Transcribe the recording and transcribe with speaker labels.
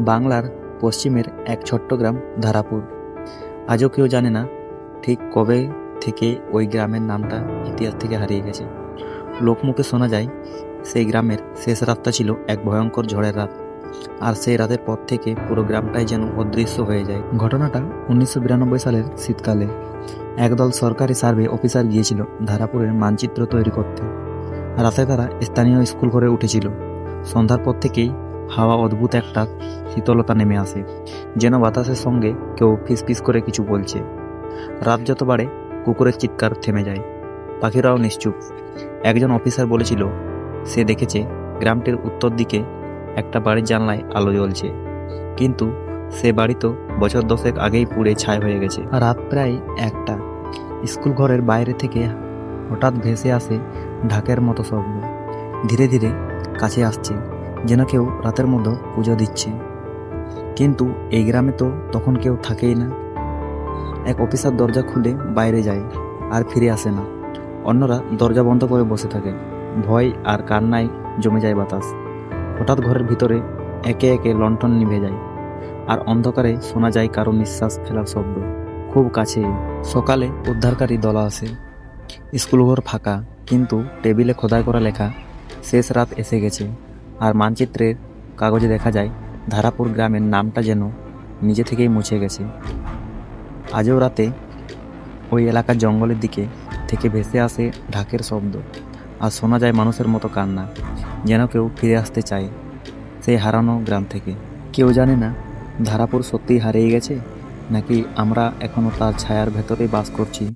Speaker 1: বাংলার পশ্চিমের এক ছোট্ট গ্রাম ধারাপুর। আজও কেউ জানে না ঠিক কবে থেকে ওই গ্রামের নামটা ইতিহাস থেকে হারিয়ে গেছে। লোকমুখে শোনা যায়, সেই গ্রামের শেষ রাতটা ছিল এক ভয়ঙ্কর ঝড়ের রাত। আর সেই রাতের পর থেকে পুরো গ্রামটাই যেন অদৃশ্য হয়ে যায়। ঘটনাটা উনিশশো বিরানব্বই সালের শীতকালে একদল সরকারি সার্ভে অফিসার গিয়েছিল ধারাপুরের মানচিত্র তৈরি করতে। রাতে তারা স্থানীয় স্কুল ঘরে উঠেছিল। সন্ধ্যার পর থেকেই হাওয়া অদ্ভুত একটা শীতলতা নেমে আসে। যেন বাতাসের সঙ্গে কেউ ফিসফিস করে কিছু বলছে। রাত যত বাড়ে, কুকুরের চিৎকার থেমে যায়। পাখিরাও নিশ্চুপ। একজন অফিসার বলেছিল, সে দেখেছে, গ্রামটির উত্তর দিকে একটা বাড়ির জানলায় আলো জ্বলছে। কিন্তু সে বাড়ি তো বছর দশেক আগেই পুড়ে ছাই হয়ে গেছে। রাত প্রায় একটা। স্কুল ঘরের বাইরে থেকে হঠাৎ ভেসে আসে ঢাকের মতো শব্দ। ধীরে ধীরে কাছে আসছে। যেন কেউ রাতের মধ্যে পুজো দিচ্ছে। কিন্তু এই গ্রামে তো তখন কেউ থাকেই না। এক অফিসার দরজা খুলে বাইরে যায় আর ফিরে আসে না। অন্যরা দরজা বন্ধ করে বসে থাকে। ভয় আর কান্নায় জমে যায় বাতাস। হঠাৎ ঘরের ভিতরে একে একে লণ্ঠন নিভে যায়। আর অন্ধকারে শোনা যায় কারও নিঃশ্বাস ফেলার শব্দ। খুব কাছে সকালে উদ্ধারকারী দলা আসে। স্কুলঘর ফাঁকা, কিন্তু টেবিলে খোদাই করা লেখা, শেষ রাত এসে গেছে। আর মানচিত্রের কাগজে দেখা যায়, ধারাপুর গ্রামের নামটা যেন নিজে থেকেই মুছে গেছে। আজও রাতে ওই এলাকার জঙ্গলের দিকে থেকে ভেসে আসে ঢাকের শব্দ, আর শোনা যায় মানুষের মতো কান্না, যেন কেউ ফিরে আসতে চায় সেই হারানো গ্রাম থেকে। কেউ জানে না ধারাপুর সত্যিই হারিয়ে গেছে, নাকি আমরা এখনও তার ছায়ার ভেতরেই বাস করছি।